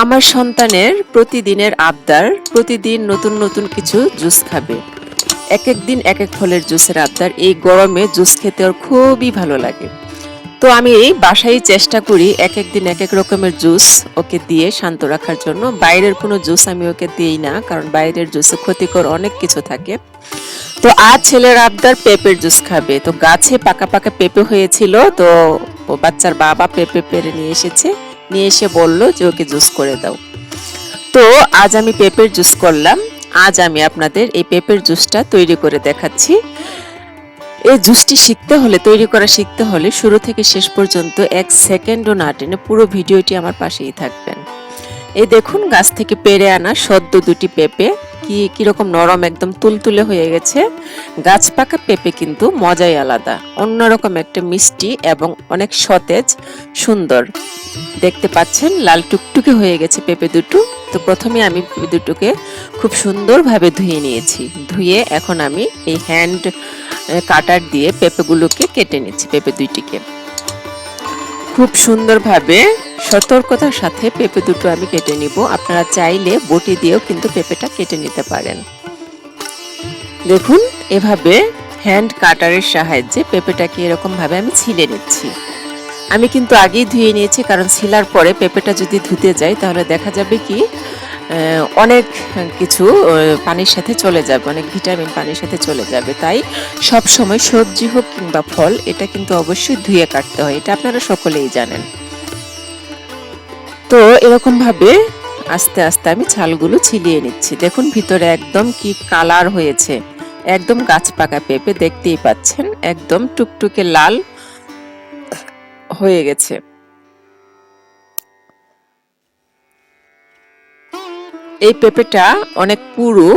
আমার সন্তানের প্রতিদিনের আবদার, প্রতিদিন নতুন নতুন কিছু জুস খাবে। এক এক দিন এক এক ফলের জুসের আবদার, এই গরমে জুস খেতে ওর খুবই ভালো লাগে। তো আমি এই বাসায় চেষ্টা করি এক এক দিন এক এক রকমের জুস ওকে দিয়ে শান্ত রাখার জন্য। বাইরের কোনো জুস আমি ওকে দিই না, কারণ বাইরের জুসে ক্ষতিকর অনেক কিছু থাকে। তো আজ ছেলের আবদার পেঁপের জুস খাবে। তো গাছে পাকা পাকা পেঁপে হয়েছিল, তো বাচ্চার বাবা পেঁপে পেরে নিয়ে এসেছে। নিয়ে এসে বলল যে ওকে জুস করে দাও। তো আজ আমি পেঁপের জুস করলাম। আজ আমি আপনাদের এই পেঁপের জুসটা তৈরি করে দেখাচ্ছি। এই জুসটি শিখতে হলে, তৈরি করা শিখতে হলে শুরু থেকে শেষ পর্যন্ত এক সেকেন্ডও না টেনে পুরো ভিডিওটি আমার পাশেই থাকবেন। এই দেখুন, গাছ থেকে পেরে আনা সদ্য দুটি পেঁপে। কি, কীরকম নরম একদম তুলতুলে হয়ে গেছে। গাছ পাকা পেঁপে কিন্তু মজাই আলাদা। অন্যরকম একটা মিষ্টি এবং অনেক সতেজ, সুন্দর। দেখতে পাচ্ছেন, লাল টুকটুকে হয়ে গেছে পেঁপে দুটো। তো প্রথমে আমি পেঁপে দুটোকে খুব সুন্দরভাবে ধুয়ে নিয়েছি। ধুয়ে এখন আমি এই হ্যান্ড কাটার দিয়ে পেঁপেগুলোকে কেটে নিচ্ছি, পেঁপে দুইটিকে। খুব সুন্দরভাবে সতর্কতার সাথে পেঁপে দুটো আমি কেটে নিব। আপনারা চাইলে বটি দিয়েও কিন্তু পেঁপেটা কেটে নিতে পারেন। দেখুন, এভাবে হ্যান্ড কাটারের সাহায্যে পেঁপেটাকে এরকমভাবে আমি ছিলে নিচ্ছি। আমি কিন্তু আগেই ধুয়ে নিয়েছি, কারণ ছিলার পরে পেঁপেটা যদি ধুতে যাই তাহলে দেখা যাবে কি অনেক কিছু পানির সাথে চলে যাবে, অনেক ভিটামিন পানির সাথে চলে যাবে। তাই সব সময় সবজি হোক কিংবা ফল, এটা কিন্তু অবশ্যই ধুয়ে কাটতে হয়। এটা আপনারা সকলেই জানেন। তো এরকম ভাবে আস্তে আস্তে আমি ছালগুলো ছিলিয়ে নিচ্ছি। দেখুন ভিতরে একদম কি কালার হয়েছে। একদম গাছ পাকা পেঁপে, দেখতেই পাচ্ছেন, একদম টুকটুকে লাল হয়ে গেছে। এই পেঁপেটা অনেক পুরু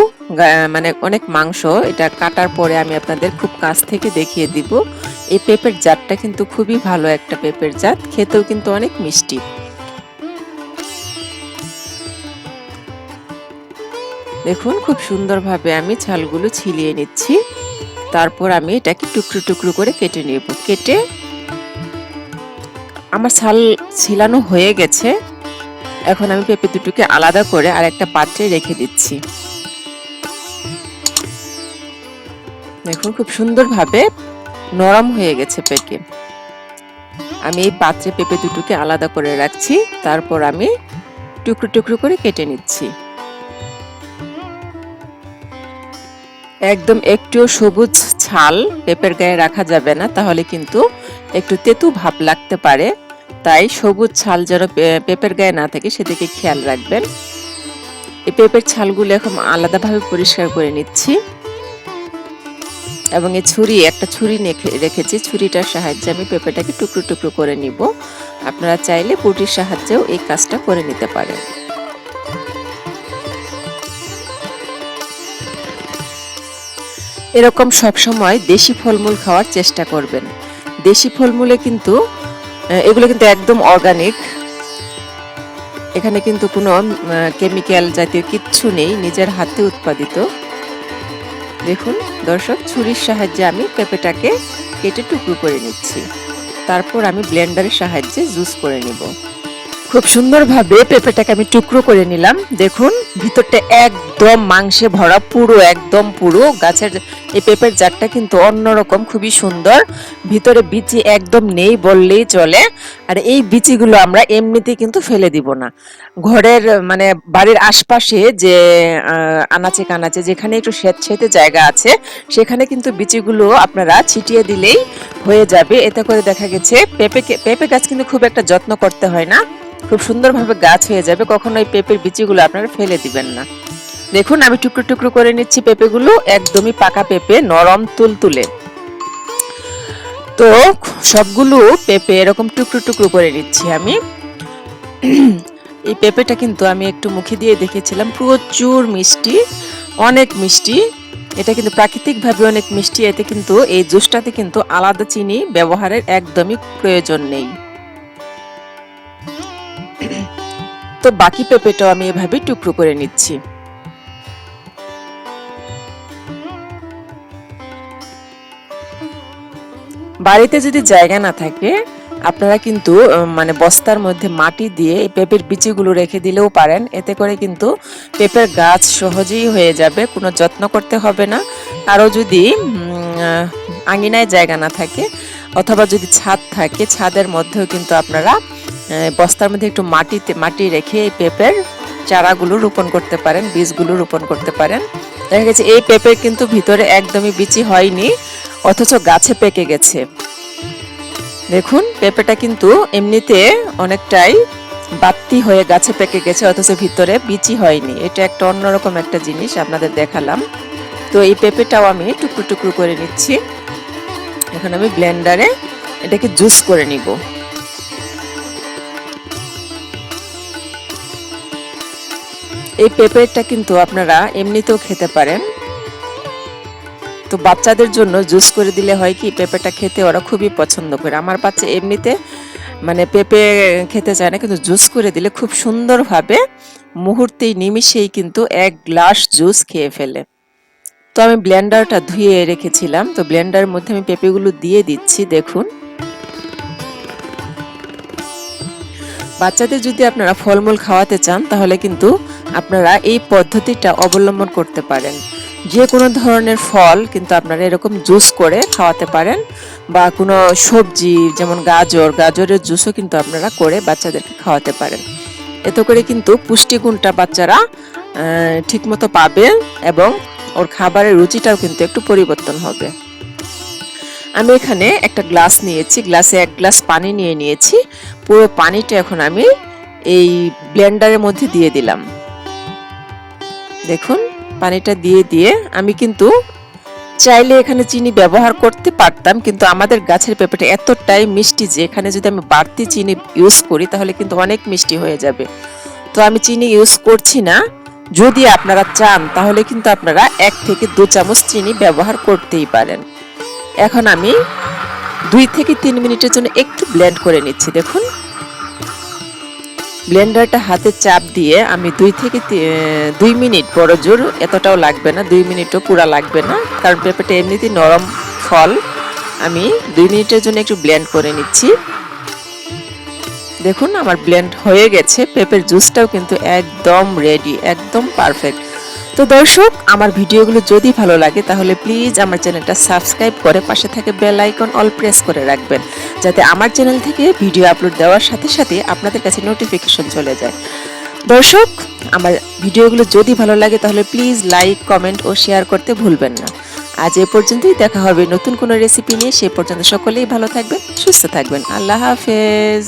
মানে অনেক মাংস। এটা কাটার পরে আমি আপনাদের খুব কাছ থেকে দেখিয়ে দিব। এই পেঁপের জাতটা কিন্তু খুবই ভালো একটা পেঁপের জাত, খেতেও কিন্তু অনেক মিষ্টি। দেখুন, খুব সুন্দরভাবে আমি ছালগুলো ছিলিয়ে নিচ্ছি। তারপর আমি এটাকে টুকরো টুকরো করে কেটে নেব। কেটে আমার ছাল ছিলানো হয়ে গেছে। এখন আমি পেঁপে দুটোকে আলাদা করে আর একটা পাত্রে রেখে দিচ্ছি। দেখুন, খুব সুন্দরভাবে নরম হয়ে গেছে পেকে আমি এই পাত্রে পেঁপে দুটোকে আলাদা করে রাখছি, তারপর আমি টুকরো টুকরো করে কেটে নিচ্ছি। একদম একটুও সবুজ ছাল পেঁপের গায়ে রাখা যাবে না, তাহলে কিন্তু একটু তেতু ভাব লাগতে পারে। তাই সবুজ ছাল যেন পেঁপের গায়ে না থাকে সেদিকে খেয়াল রাখবেন। এই পেঁপের ছালগুলো এখন আলাদাভাবে পরিষ্কার করে নিচ্ছি। এবং এই ছুরি, একটা ছুরি রেখেছি। ছুরিটার সাহায্যে আমি পেঁপেটাকে টুকরো টুকরো করে নিব। আপনারা চাইলে পুটির সাহায্যেও এই কাজটা করে নিতে পারেন। এরকম সব সময় দেশি ফলমূল খাওয়ার চেষ্টা করবেন। দেশি ফলমূলে কিন্তু এগুলো কিন্তু একদম অর্গানিক এখানে কিন্তু কোনো কেমিক্যাল জাতীয় কিচ্ছু নেই, নিজের হাতে উৎপাদিত। দেখুন, দর্শক, ছুরির সাহায্যে আমি পেঁপেটাকে কেটে টুকরো করে নিচ্ছি। তারপর আমি ব্লেন্ডারের সাহায্যে জুস করে নিব। খুব সুন্দরভাবে পেঁপেটাকে আমি টুকরো করে নিলাম। দেখুন, ভিতরটা একদম মাংসে ভরা, পুরো একদম পুরো। গাছের এই পেঁপের জারটা কিন্তু অন্যরকম, খুবই সুন্দর। ভিতরে বিচি একদম নেই বললেই চলে। আর এই বিচিগুলো আমরা এমনিতে কিন্তু ফেলে দিব না। ঘরের মানে বাড়ির আশপাশে যে আনাচে কানাচে, যেখানে একটু স্বেত স্বেতে জায়গা আছে, সেখানে কিন্তু বিচিগুলো আপনারা ছিটিয়ে দিলেই হয়ে যাবে। এতে করে দেখা গেছে, পেঁপে পেঁপে গাছ কিন্তু খুব একটা যত্ন করতে হয় না। খুব সুন্দরভাবে গাছ হয়ে যাবে। কখনো এই পেঁপের বিচিগুলো আপনারা ফেলে দিবেন না। দেখুন, আমি টুকরো টুকরো করে নিচ্ছি পেঁপেগুলো, একদমই পাকা পেঁপে, নরম তুলতুলে। তো সবগুলো পেঁপে এরকম টুকরো টুকরো করে নিচ্ছি আমি। এই পেঁপেটা কিন্তু আমি একটু মুখে দিয়ে দেখেছিলাম, প্রচুর মিষ্টি, অনেক মিষ্টি। এটা কিন্তু প্রাকৃতিকভাবে অনেক মিষ্টি, এতে কিন্তু এই জুসটাতে কিন্তু আলাদা চিনি ব্যবহারের একদমই প্রয়োজন নেই। তো বাকি পেঁপেটাও আমি এভাবে টুকরো করে নিচ্ছি। বাড়িতে যদি জায়গা না থাকে, আপনারা কিন্তু মানে বস্তার মধ্যে মাটি দিয়ে এই পেঁপের বিচিগুলো রেখে দিলেও পারেন। এতে করে কিন্তু পেঁপের গাছ সহজেই হয়ে যাবে, কোনো যত্ন করতে হবে না। আরও যদি আঙিনায় জায়গা না থাকে অথবা যদি ছাদ থাকে, ছাদের মধ্যেও কিন্তু আপনারা বস্তার মধ্যে একটু মাটিতে, মাটি রেখে এই পেঁপের চারাগুলো রোপণ করতে পারেন, বীজগুলো রোপণ করতে পারেন। দেখা গেছে এই পেঁপের কিন্তু ভিতরে একদমই বিচি হয়নি। অথচ গাছে পেকে গেছে। দেখুন, পেঁপেটা কিন্তু এমনিতে অনেকটাই বাত্তি হয়ে গাছে পেকে গেছে, অথচ ভিতরে বিচি হয়নি। এটা একটা অন্যরকম একটা জিনিস আপনাদের দেখালাম। তো এই পেঁপেটাও আমি টুকরো টুকরো করে নিচ্ছি। এখন আমি ব্লেন্ডারে এটাকে জুস করে নিব। এই পেঁপেটা কিন্তু আপনারা এমনিতেও খেতে পারেন। তো বাচ্চাদের জন্য জুস করে দিলে হয় কি, পেঁপেটা খেতে ওরা খুবই পছন্দ করে। আমার বাচ্চা এমনিতে মানে পেঁপে খেতে চায় না, কিন্তু জুস করে দিলে খুব সুন্দরভাবে মুহূর্তেই নিমিশেই কিন্তু এক গ্লাস জুস খেয়ে ফেলে। তো আমি ব্লেন্ডারটা ধুয়ে রেখেছিলাম, তো ব্লেন্ডারের মধ্যে আমি পেঁপেগুলো দিয়ে দিচ্ছি, দেখুন। বাচ্চাদের যদি আপনারা ফলমূল খাওয়াতে চান, তাহলে কিন্তু আপনারা এই পদ্ধতিটা অবলম্বন করতে পারেন। যে কোনো ধরনের ফল কিন্তু আপনারা এরকম জুস করে খাওয়াতে পারেন, বা কোনো সবজি, যেমন গাজর, গাজরের জুসও কিন্তু আপনারা করে বাচ্চাদেরকে খাওয়াতে পারেন। এতে করে কিন্তু পুষ্টিগুণটা বাচ্চারা ঠিকমতো পাবে এবং ওর খাবারের রুচিটাও কিন্তু একটু পরিবর্তন হবে। আমি এখানে একটা গ্লাস নিয়েছি, গ্লাসে এক গ্লাস পানি নিয়ে নিয়েছি। পুরো পানিটা এখন আমি এই ব্লেন্ডারের মধ্যে দিয়ে দিলাম। দেখুন। পানিটা দিয়ে দিয়ে আমি কিন্তু চাইলে এখানে চিনি ব্যবহার করতে পারতাম, কিন্তু আমাদের গাছের পেঁপেটা এতটাই মিষ্টি যে এখানে যদি আমি বাড়তি চিনি ইউজ করি তাহলে কিন্তু অনেক মিষ্টি হয়ে যাবে। তো আমি চিনি ইউজ করছি না। যদি আপনারা চান, তাহলে কিন্তু আপনারা এক থেকে দু চামচ চিনি ব্যবহার করতেই পারেন। এখন আমি দুই থেকে তিন মিনিটের জন্য একটু ব্লেন্ড করে নিচ্ছি, দেখুন। ব্লেন্ডারটা হাতে চাপ দিয়ে আমি দুই থেকে দুই মিনিট, বড় জোর, এতটাও লাগবে না, দুই মিনিটও পুরা লাগবে না, কারণ পেঁপেটা এমনিতেই নরম ফল। আমি দুই মিনিটের জন্য একটু ব্লেন্ড করে নিচ্ছি। দেখুন, আমার ব্লেন্ড হয়ে গেছে, পেঁপের জুসটাও কিন্তু একদম রেডি একদম পারফেক্ট তো দর্শক, আমার ভিডিওগুলো যদি ভালো লাগে, তাহলে প্লিজ আমার চ্যানেলটা সাবস্ক্রাইব করে পাশে থাকে বেল আইকন অল প্রেস করে রাখবেন, যাতে আমার চ্যানেল থেকে ভিডিও আপলোড দেওয়ার সাথে সাথে আপনাদের কাছে নোটিফিকেশন চলে যায়। দর্শক, আমার ভিডিওগুলো যদি ভালো লাগে, তাহলে প্লিজ লাইক কমেন্ট ও শেয়ার করতে ভুলবেন না। আজ এ পর্যন্তই, দেখা হবে নতুন কোনো রেসিপি নিয়ে, সে পর্যন্ত সকলেই ভালো থাকবেন, সুস্থ থাকবেন। আল্লাহ হাফেজ।